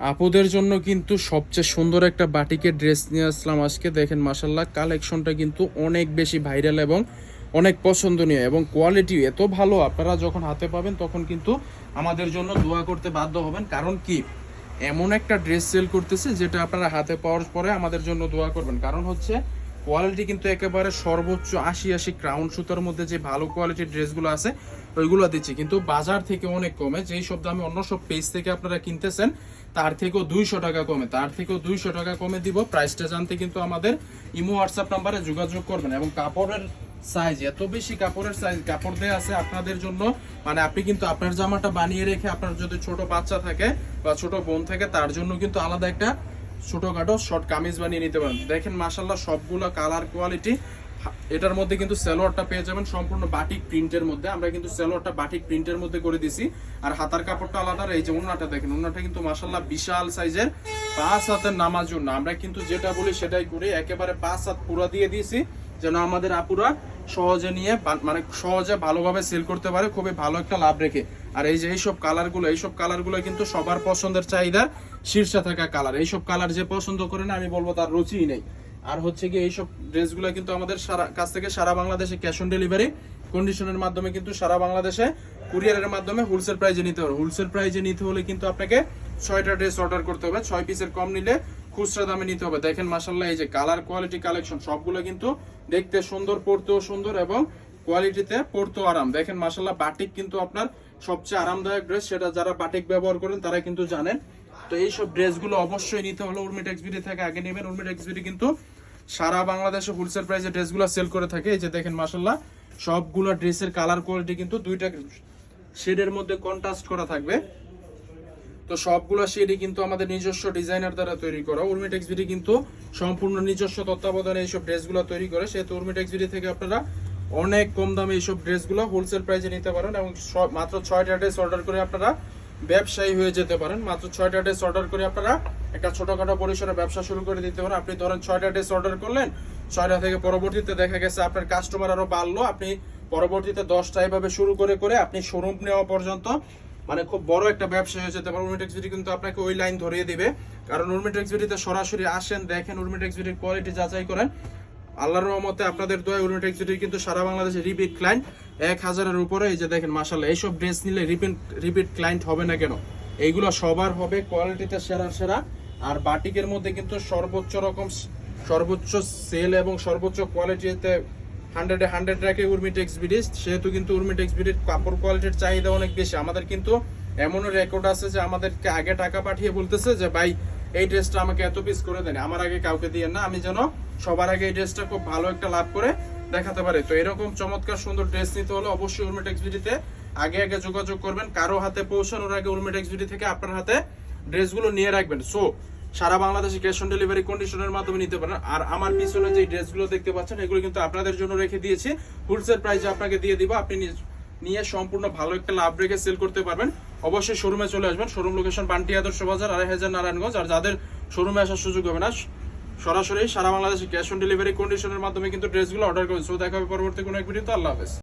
আপুদের জন্য কিন্তু সবচেয়ে সুন্দর একটা বাটিকের ড্রেস নিয়ে আসলাম আজকে। দেখেন মাসাল্লাহ কালেকশনটা কিন্তু অনেক বেশি ভাইরাল এবং অনেক পছন্দনীয় এবং কোয়ালিটি এত ভালো। আপনারা যখন হাতে পাবেন, তখন কিন্তু আমাদের জন্য দোয়া করতে বাধ্য হবেন। কারণ কি? এমন একটা ড্রেস সেল করতেছে, যেটা আপনারা হাতে পাওয়ার পরে আমাদের জন্য দোয়া করবেন। কারণ হচ্ছে কোয়ালিটি কিন্তু একেবারে সর্বোচ্চ আশি আশি ক্রাউন সুতার মধ্যে যে ভালো কোয়ালিটির ড্রেসগুলো আছে, ওইগুলো দিচ্ছি। কিন্তু বাজার থেকে অনেক কমে, যেই সব দামে অন্য সব পেজ থেকে আপনারা কিনতেছেন, তার থেকেও দুইশো টাকা কমে। তার থেকেও দুইশো টাকা কমে দিব প্রাইসটা জানতে কিন্তু আমাদের ইমো হোয়াটসঅ্যাপ নাম্বারে যোগাযোগ করবেন। এবং কাপড়ের সাইজ এত বেশি কাপড়ের সাইজ কাপড় দেয়া আছে আপনাদের জন্য মানে আপনি কিন্তু আপনার জামাটা বানিয়ে রেখে আপনার যদি ছোট বাচ্চা থাকে বা ছোট বোন থাকে, তার জন্য কিন্তু আলাদা একটা ছোটখাটো শর্ট কামিজ বানিয়ে নিতে পারেন। দেখেন মাসাল্লাহ সবগুলো কালার কোয়ালিটি এটার মধ্যে কিন্তু সেলোয়ারটা পেয়ে যাবেন সম্পূর্ণ বাটিক প্রিন্টের মধ্যে। আমরা কিন্তু সেলোয়ারটা বাটিক প্রিন্টের মধ্যে করে দিছি। আর হাতার কাপড়টা আলাদা এই যে ওনাটা দেখেন ওনাটা কিন্তু মাসাল্লাহ বিশাল সাইজের। পাঁচ হাতের নামার জন্য আমরা কিন্তু যেটা বলি সেটাই করি। একেবারে পাঁচ হাত পুরা দিয়ে দিয়েছি, যেন আমাদের আপুরা সহজে নিয়ে মানে সহজে ভালোভাবে সেল করতে পারে, খুবই ভালো একটা লাভ রেখে। আর এই যে এইসব কালারগুলো এইসব কালারগুলো কিন্তু সবার পছন্দের চাহিদার শীর্ষে থাকা কালার এইসব কালার যে পছন্দ করে না, আমি বলব তার রুচিই নেই। আর হচ্ছে কি এইসব ড্রেসগুলো কিন্তু আমাদের সারা, কাছ থেকে সারা বাংলাদেশে ক্যাশ অন ডেলিভারি কন্ডিশনের মাধ্যমে কিন্তু সারা বাংলাদেশে কুরিয়ারের মাধ্যমে হোলসেল প্রাইজে নিতে হবে। হোলসেল প্রাইজে নিতে হলে কিন্তু আপনাকে ছয়টা ড্রেস অর্ডার করতে হবে। ছয় পিসের কম নিলে খুচরা দামে নিতে হবে। দেখেন মাসাল্লাহ এই যে কালার কোয়ালিটি কালেকশন সবগুলো কিন্তু দেখতে সুন্দর পড়তেও সুন্দর এবং কোয়ালিটিতে পড়তেও আরাম। দেখেন মাসাল্লাহ বাটিক কিন্তু আপনার সবচেয়ে আরামদায়ক ড্রেস সেটা যারা বাটিক ব্যবহার করেন, তারা কিন্তু জানেন তো এইসব ড্রেসগুলো অবশ্যই নিতে হলে উর্মিট এক্সবিডি থেকে আগে নেবেন। উর্মিট এক্সবিডি কিন্তু সারা বাংলাদেশে হোলসেল প্রাইসে ড্রেসগুলো সেল করে থাকে। এই যে দেখেন মাসাল্লাহ সবগুলো ড্রেসের কালার কোয়ালিটি কিন্তু দুইটা শেডের মধ্যে কন্ট্রাস্ট করা থাকবে। তো সবগুলো শেডই কিন্তু আমাদের নিজস্ব ডিজাইনার দ্বারা তৈরি করা। উর্মিটেক্স বিডি কিন্তু সম্পূর্ণ নিজস্ব তত্ত্বাবধানে এইসব ড্রেসগুলো তৈরি করে। সেহেতু উর্মিটেক্স বিডি থেকে আপনারা অনেক কম দামে এইসব ড্রেসগুলো হোলসেল প্রাইসে নিতে পারেন এবং মাত্র ছয়টা ড্রেস অর্ডার করে আপনারা ব্যবসায়ী হয়ে যেতে পারেন। মাত্র ছয়টা ড্রেস অর্ডার করে আপনারা একটা ছোটখাটো পরিসরে ব্যবসা শুরু করে দিতে পারেন। আপনি ধরেন ছয়টা ড্রেস অর্ডার করলেন, ছয়টা থেকে পরবর্তীতে দেখা গেছে আপনার কাস্টমার আরও বাড়লো। আপনি পরবর্তীতে দশটা এভাবে শুরু করে করে আপনি শোরুম নেওয়া পর্যন্ত মানে খুব বড় একটা ব্যবসা হয়ে যেতে পারে উর্মিটেক্স বিডি কিন্তু আপনাকে ওই লাইন ধরিয়ে দিবে। কারণ উর্মিটেক্স বিডিতে সরাসরি আসেন, দেখেন উর্মিটেক্স বিডির কোয়ালিটি যাচাই করেন। আল্লাহর রহমতে আপনাদের দোয়া বিডি কিন্তু সারা বাংলাদেশে রিপিট ক্লায়েন্ট এক হাজারের উপরে। এই যে দেখেন মাসাল্লাহ এইসব ড্রেস নিলে রিপিট রিপিট ক্লায়েন্ট হবে না কেন? এইগুলো সবার হবে কোয়ালিটিতে সেরা সেরা। আর বাটিকের মধ্যে কিন্তু সর্বোচ্চ রকম, সর্বোচ্চ সেল এবং সর্বোচ্চ কোয়ালিটিতে হান্ড্রেডে হান্ড্রেড রাখে উর্মিটেক্স বিডি সেহেতু কিন্তু উর্মিটেক্স বিডির কাপড় কোয়ালিটির চাহিদা অনেক বেশি। আমাদের কিন্তু এমনও রেকর্ড আছে যে আমাদেরকে আগে টাকা পাঠিয়ে বলতেছে যে, ভাই, এই ড্রেসটা আমাকে এত পিস করে দেন, আমার আগে কাউকে দিয়ে না, আমি যেন সবার আগে এই ড্রেসটা খুব ভালো একটা লাভ করে দেখাতে পারে। তো এরকম চমৎকার সুন্দর ড্রেস নিতে হলে অবশ্যই উর্মিটেক্স বিডিতে আগে আগে যোগাযোগ করবেন। কারও হাতে পৌঁছানোর আগে উর্মিটেক্স বিডি থেকে আপনার হাতে ড্রেসগুলো নিয়ে রাখবেন। সো সারা বাংলাদেশে ক্যাশ অন ডেলিভারি কন্ডিশনের মাধ্যমে নিতে পারেন। আর আমার পিছনে যে ড্রেসগুলো দেখতে পাচ্ছেন, এগুলো কিন্তু আপনাদের জন্য রেখে দিয়েছি। হোলসেল প্রাইসে আপনাকে দিয়ে দিব। আপনি নিয়ে সম্পূর্ণ ভালো একটা লাভ রেখে সেল করতে পারবেন। অবশ্যই শোরুমে চলে আসবেন। শোরুম লোকেশন বান্টি আদর্শ বাজার আড়াই হাজার নারায়ণগঞ্জ। আর যাদের শোরুমে আসার সুযোগ হবে না সরাসরি সারা বাংলাদেশে ক্যাশ অন ডেলিভারি কন্ডিশনের মাধ্যমে কিন্তু ড্রেসগুলো অর্ডার করবেন। সো দেখা হবে পরবর্তী কোনো এক ভিডিওতে আল্লাহ হাফেজ।